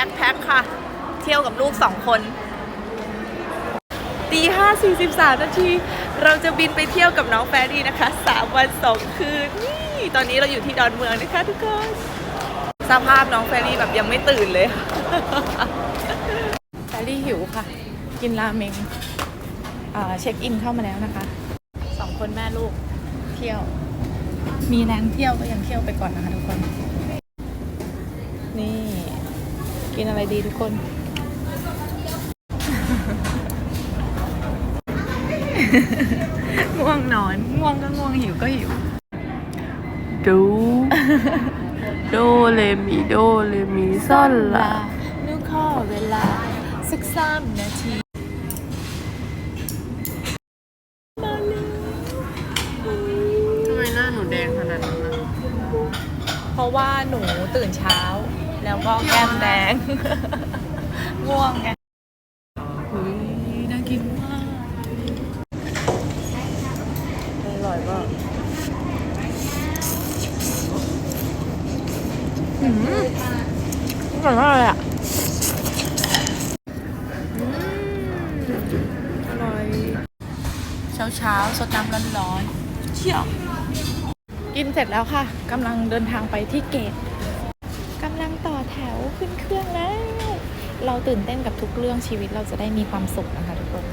บ็คแพ็คค่ะ เที่ยวกับลูกสองคนตีห้าสี่สิบสามนาที เราจะบินไปเที่ยวกับน้องแฟรี่นะคะสามวันสองคืน นี่ตอนนี้เราอยู่ที่ดอนเมืองนะคะทุกคนสภาพน้องแฟรี่แบบยังไม่ตื่นเลย แฟรี่หิวค่ะ กินราเมงเช็คอินเข้ามาแล้วนะคะสองคนแม่ลูกเที่ยว มีแรงเที่ยวก็ยังเที่ยวไปก่อนนะคะทุกคน นี่ กินอะไรดีทุกคน ง่วงนอน ง่วงก็ง่วงหิวก็หิว ดู โดเลมีโดเลมีซ่อนละหนูขอเวลา สักสามนาทีมาเลยทำไมหน้าหนูแดงขนาดนั้นนะเพราะว่าหนูตื่นเช้า แล้วก็แก้มแดง ง่วงไงเฮ้ยน่ากินมากอร่อยมากอืมอร่อยมากเลยอะอร่อยเช้าเช้าสดน้ำร้อนๆเชี่ยวกินเสร็จแล้วค่ะกำลังเดินทางไปที่เกต ต่อแถวขึ้นเครื่องแล้ว เราตื่นเต้นกับทุกเรื่องชีวิตเราจะได้มีความสุขนะคะทุกคน